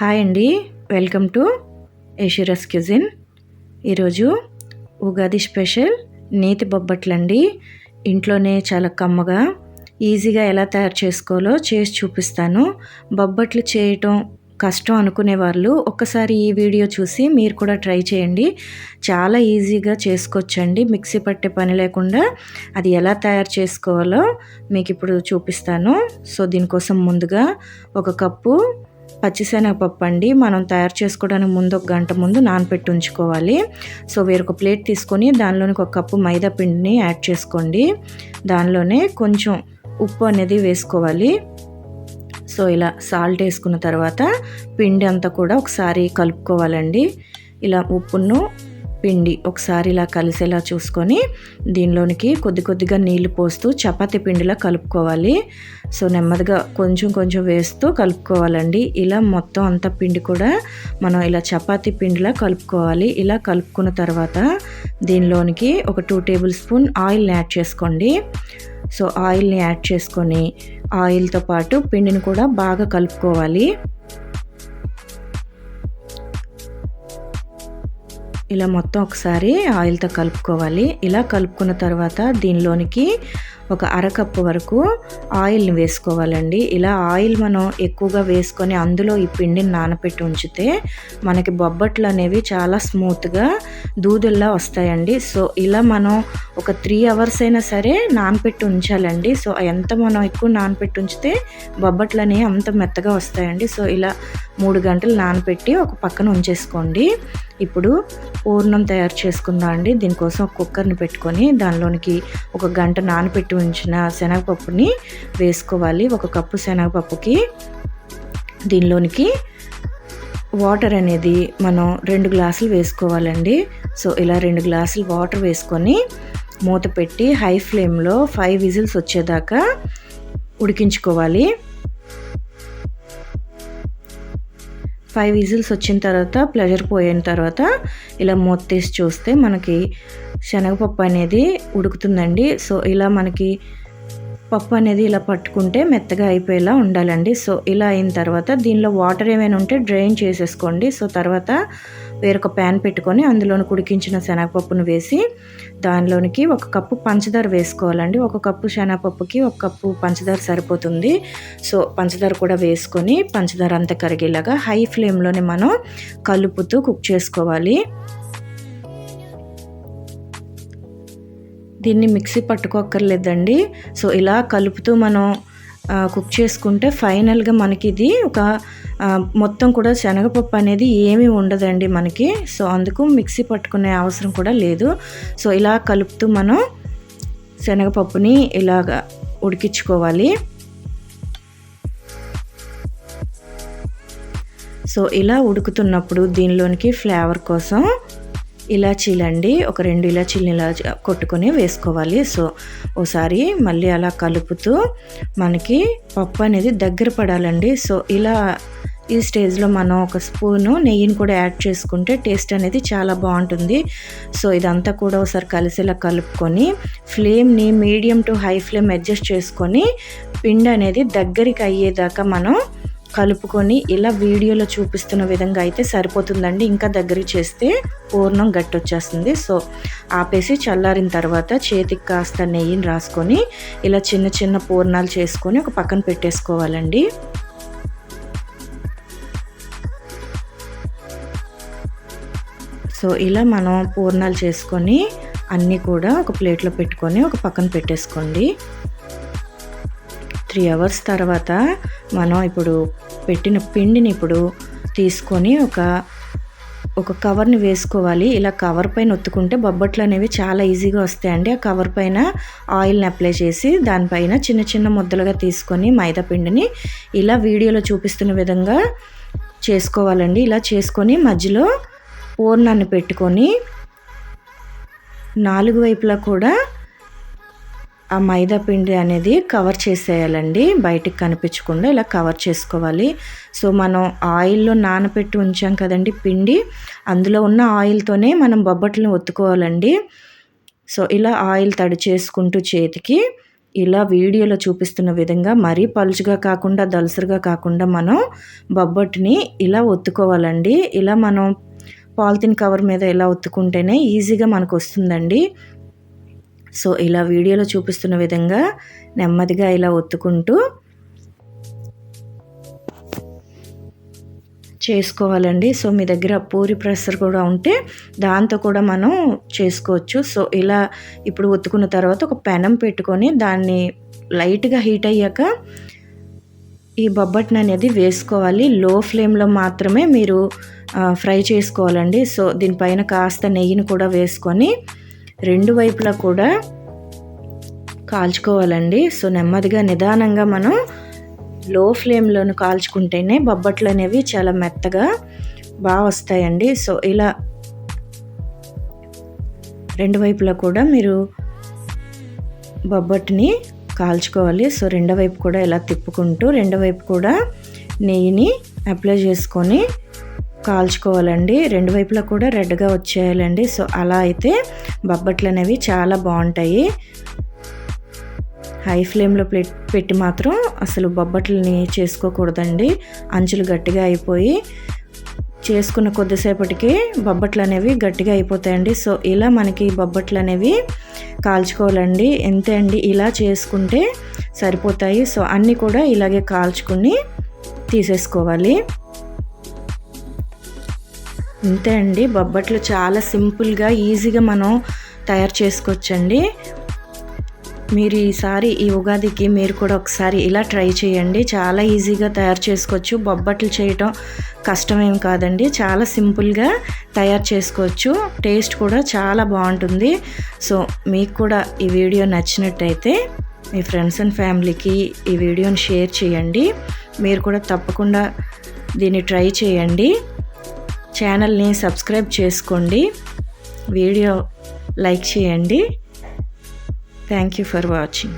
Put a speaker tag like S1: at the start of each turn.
S1: Hi అండి. Welcome to ఏషిరస్ cuisine. ఈరోజు ఉగాది స్పెషల్ నేతి బొబ్బట్లండి ఇంట్లోనే చాలా కమ్మగా ఈజీగా ఎలా తయారు చేసుకోవాలో చేసి చూపిస్తాను. బొబ్బట్లు చేయటం కష్టం అనుకునే వాళ్ళు ఒక్కసారి ఈ వీడియో చూసి మీరు కూడా ట్రై చేయండి. చాలా ఈజీగా చేసుకోవచ్చండి. మిక్సీ పట్టే పని లేకుండా అది ఎలా తయారు చేసుకోవాలో మీకు ఇప్పుడు చూపిస్తాను. సో దీనికోసం ముందుగా ఒక కప్పు పచ్చిశనగపప్పు అండి. మనం తయారు చేసుకోవడానికి ముందు ఒక గంట ముందు నానపెట్టి ఉంచుకోవాలి. సో వేరొక ప్లేట్ తీసుకొని దానిలోనికి ఒక కప్పు మైదా పిండిని యాడ్ చేసుకోండి. దానిలోనే కొంచెం ఉప్పు అనేది వేసుకోవాలి. సో ఇలా సాల్ట్ వేసుకున్న తర్వాత పిండి అంతా కూడా ఒకసారి కలుపుకోవాలండి. ఇలా ఉప్పును పిండి ఒకసారి ఇలా కలిసేలా చూసుకొని దీనిలోనికి కొద్ది కొద్దిగా నీళ్ళు పోస్తూ చపాతీ పిండిలా కలుపుకోవాలి. సో నెమ్మదిగా కొంచెం కొంచెం వేస్తూ కలుపుకోవాలండి. ఇలా మొత్తం అంత పిండి కూడా మనం ఇలా చపాతీ పిండిలా కలుపుకోవాలి. ఇలా కలుపుకున్న తర్వాత దీనిలోనికి ఒక టూ టేబుల్ స్పూన్ ఆయిల్ని యాడ్ చేసుకోండి. సో ఆయిల్ని యాడ్ చేసుకొని ఆయిల్తో పాటు పిండిని కూడా బాగా కలుపుకోవాలి. ఇలా మొత్తం ఒకసారి ఆయిల్తో కలుపుకోవాలి. ఇలా కలుపుకున్న తర్వాత దీనిలోనికి ఒక అరకప్పు వరకు ఆయిల్ని వేసుకోవాలండి. ఇలా ఆయిల్ మనం ఎక్కువగా వేసుకొని అందులో ఈ పిండిని నానపెట్టి ఉంచితే మనకి బొబ్బట్లు అనేవి చాలా స్మూత్గా దూదుల్లా వస్తాయండి. సో ఇలా మనం ఒక త్రీ అవర్స్ అయినా సరే నానపెట్టి ఉంచాలండి. సో ఎంత మనం ఎక్కువ నానపెట్టి ఉంచితే బొబ్బట్లు అనేవి అంత మెత్తగా వస్తాయండి. సో ఇలా మూడు గంటలు నానపెట్టి ఒక పక్కన ఉంచేసుకోండి. ఇప్పుడు పూర్ణం తయారు చేసుకుందాం అండి దీనికోసం ఒక కుక్కర్ని పెట్టుకొని దానిలోనికి ఒక గంట నానపెట్టి ఉంచిన శనగపప్పుని వేసుకోవాలి. ఒక కప్పు శనగపప్పుకి దీనిలోనికి వాటర్ అనేది మనం రెండు గ్లాసులు వేసుకోవాలండి. సో ఇలా రెండు గ్లాసులు వాటర్ వేసుకొని మూత పెట్టి హై ఫ్లేమ్లో ఫైవ్ విజిల్స్ వచ్చేదాకా ఉడికించుకోవాలి. ఫైవ్ విజిల్స్ వచ్చిన తర్వాత ప్లెజర్ పోయిన తర్వాత ఇలా మూత తీసి చూస్తే మనకి శనగపప్పు అనేది ఉడుకుతుందండి. సో ఇలా మనకి పప్పు అనేది ఇలా పట్టుకుంటే మెత్తగా అయిపోయేలా ఉండాలండి. సో ఇలా అయిన తర్వాత దీనిలో వాటర్ ఏమైనా ఉంటే డ్రైన్ చేసేసుకోండి. సో తర్వాత వేరొక ప్యాన్ పెట్టుకొని అందులోని కుడికించిన శనగపప్పును వేసి దానిలోనికి ఒక కప్పు పంచదార వేసుకోవాలండి. ఒక కప్పు శనగపప్పుకి ఒక కప్పు పంచదార సరిపోతుంది. సో పంచదార కూడా వేసుకొని పంచదార అంతా కరిగేలాగా హై ఫ్లేమ్లోనే మనం కలుపుతూ కుక్ చేసుకోవాలి. దీన్ని మిక్సీ పట్టుకోక్కర్లేదండి. సో ఇలా కలుపుతూ మనం కుక్ చేసుకుంటే ఫైనల్గా మనకి ఇది ఒక మొత్తం కూడా శనగపప్పు అనేది ఏమీ ఉండదండి మనకి. సో అందుకు మిక్సీ పట్టుకునే అవసరం కూడా లేదు. సో ఇలా కలుపుతూ మనం శనగపప్పుని ఇలాగ ఉడికించుకోవాలి. సో ఇలా ఉడుకుతున్నప్పుడు దీనిలోనికి ఫ్లేవర్ కోసం ఇలాచీలండి. ఒక రెండు ఇలాచీలను ఇలా కొట్టుకొని వేసుకోవాలి. సో ఓసారి మళ్ళీ అలా కలుపుతూ మనకి పప్పు అనేది దగ్గర పడాలండి. సో ఇలా ఈ స్టేజ్లో మనం ఒక స్పూను నెయ్యిని కూడా యాడ్ చేసుకుంటే టేస్ట్ అనేది చాలా బాగుంటుంది. సో ఇదంతా కూడా ఒకసారి కలిసేలా కలుపుకొని ఫ్లేమ్ని medium to high flame adjust చేసుకొని పిండి అనేది దగ్గరికి అయ్యేదాకా మనం కలుపుకొని ఇలా వీడియోలో చూపిస్తున్న విధంగా అయితే సరిపోతుందండి. ఇంకా దగ్గర చేస్తే పూర్ణం గట్టి వచ్చేస్తుంది సో ఆపేసి చల్లారిన తర్వాత చేతికి కాస్త నెయ్యిని రాసుకొని ఇలా చిన్న చిన్న పూర్ణాలు చేసుకొని ఒక పక్కన పెట్టేసుకోవాలండి. సో ఇలా మనం పూర్ణాలు చేసుకొని అన్నీ కూడా ఒక ప్లేట్లో పెట్టుకొని ఒక పక్కన పెట్టేసుకోండి. త్రీ అవర్స్ తర్వాత మనం ఇప్పుడు పెట్టిన పిండిని ఇప్పుడు తీసుకొని ఒక ఒక కవర్ని వేసుకోవాలి. ఇలా కవర్ పైన ఒత్తుకుంటే బొబ్బట్లు అనేవి చాలా ఈజీగా వస్తాయండి. ఆ కవర్ పైన ఆయిల్ని అప్లై చేసి దానిపైన చిన్న చిన్న ముద్దలుగా తీసుకొని మైదా పిండిని ఇలా వీడియోలో చూపిస్తున్న విధంగా చేసుకోవాలండి. ఇలా చేసుకొని మధ్యలో పూర్ణాన్ని పెట్టుకొని నాలుగు వైపులా కూడా ఆ మైదా పిండి అనేది కవర్ చేసేయాలండి. బయటికి కనిపించకుండా ఇలా కవర్ చేసుకోవాలి. సో మనం ఆయిల్లో నానబెట్టి ఉంచాం కదండి పిండి. అందులో ఉన్న ఆయిల్తోనే మనం బొబ్బట్లను ఒత్తుకోవాలండి. సో ఇలా ఆయిల్ తడి చేసుకుంటూ చేతికి ఇలా వీడియోలో చూపిస్తున్న విధంగా మరీ పలుచుగా కాకుండా దలసరుగా కాకుండా మనం బొబ్బట్ని ఇలా ఒత్తుకోవాలండి. ఇలా మనం పాలిథిన్ కవర్ మీద ఇలా ఒత్తుకుంటేనే ఈజీగా మనకు వస్తుందండి. సో ఇలా వీడియోలో చూపిస్తున్న విధంగా నెమ్మదిగా ఇలా ఒత్తుకుంటూ చేసుకోవాలండి. సో మీ దగ్గర పూరి ప్రెషర్ కూడా ఉంటే దాంతో కూడా మనం చేసుకోవచ్చు. సో ఇలా ఇప్పుడు ఒత్తుకున్న తర్వాత ఒక పెనం పెట్టుకొని దాన్ని లైట్గా హీట్ అయ్యాక ఈ బొబ్బట్ని అనేది వేసుకోవాలి. లో ఫ్లేమ్లో మాత్రమే మీరు ఫ్రై చేసుకోవాలండి. సో దీనిపైన కాస్త నెయ్యిని కూడా వేసుకొని రెండు వైపులా కూడా కాల్చుకోవాలండి. సో నెమ్మదిగా నిదానంగా మనం లో ఫ్లేమ్లోను కాల్చుకుంటేనే బొబ్బట్లు అనేవి చాలా మెత్తగా బాగా వస్తాయండి. సో ఇలా రెండు వైపులా కూడా మీరు బొబ్బట్ని కాల్చుకోవాలి. సో రెండో వైపు కూడా ఇలా తిప్పుకుంటూ రెండో వైపు కూడా నెయ్యిని అప్లై చేసుకొని కాల్చుకోవాలండి. రెండు వైపులా కూడా రెడ్గా వచ్చేయాలండి. సో అలా అయితే బొబ్బట్లు అనేవి చాలా బాగుంటాయి. హై ఫ్లేమ్లో పెట్టి మాత్రం అసలు బొబ్బట్లని చేసుకోకూడదండి. అంచులు గట్టిగా అయిపోయి చేసుకున్న కొద్దిసేపటికి బొబ్బట్లు అనేవి గట్టిగా అయిపోతాయండి. సో ఇలా మనకి బొబ్బట్లు అనేవి కాల్చుకోవాలండి. ఎంతే అండి? ఇలా చేసుకుంటే సరిపోతాయి. సో అన్నీ కూడా ఇలాగే కాల్చుకుని తీసేసుకోవాలి. ఇంతే అండి. బొబ్బట్లు చాలా సింపుల్గా ఈజీగా మనం తయారు చేసుకోవచ్చండి. మీరు ఈసారి ఈ ఉగాదికి మీరు కూడా ఒకసారి ఇలా ట్రై చేయండి. చాలా ఈజీగా తయారు చేసుకోవచ్చు. బొబ్బట్లు చేయటం కష్టమేం కాదండి. చాలా సింపుల్గా తయారు చేసుకోవచ్చు. టేస్ట్ కూడా చాలా బాగుంటుంది. సో మీకు కూడా ఈ వీడియో నచ్చినట్టయితే మీ ఫ్రెండ్స్ అండ్ ఫ్యామిలీకి ఈ వీడియోని షేర్ చేయండి. మీరు కూడా తప్పకుండా దీన్ని ట్రై చేయండి. ఛానల్ని సబ్స్క్రైబ్ చేసుకోండి. వీడియో లైక్ చేయండి. Thank you for watching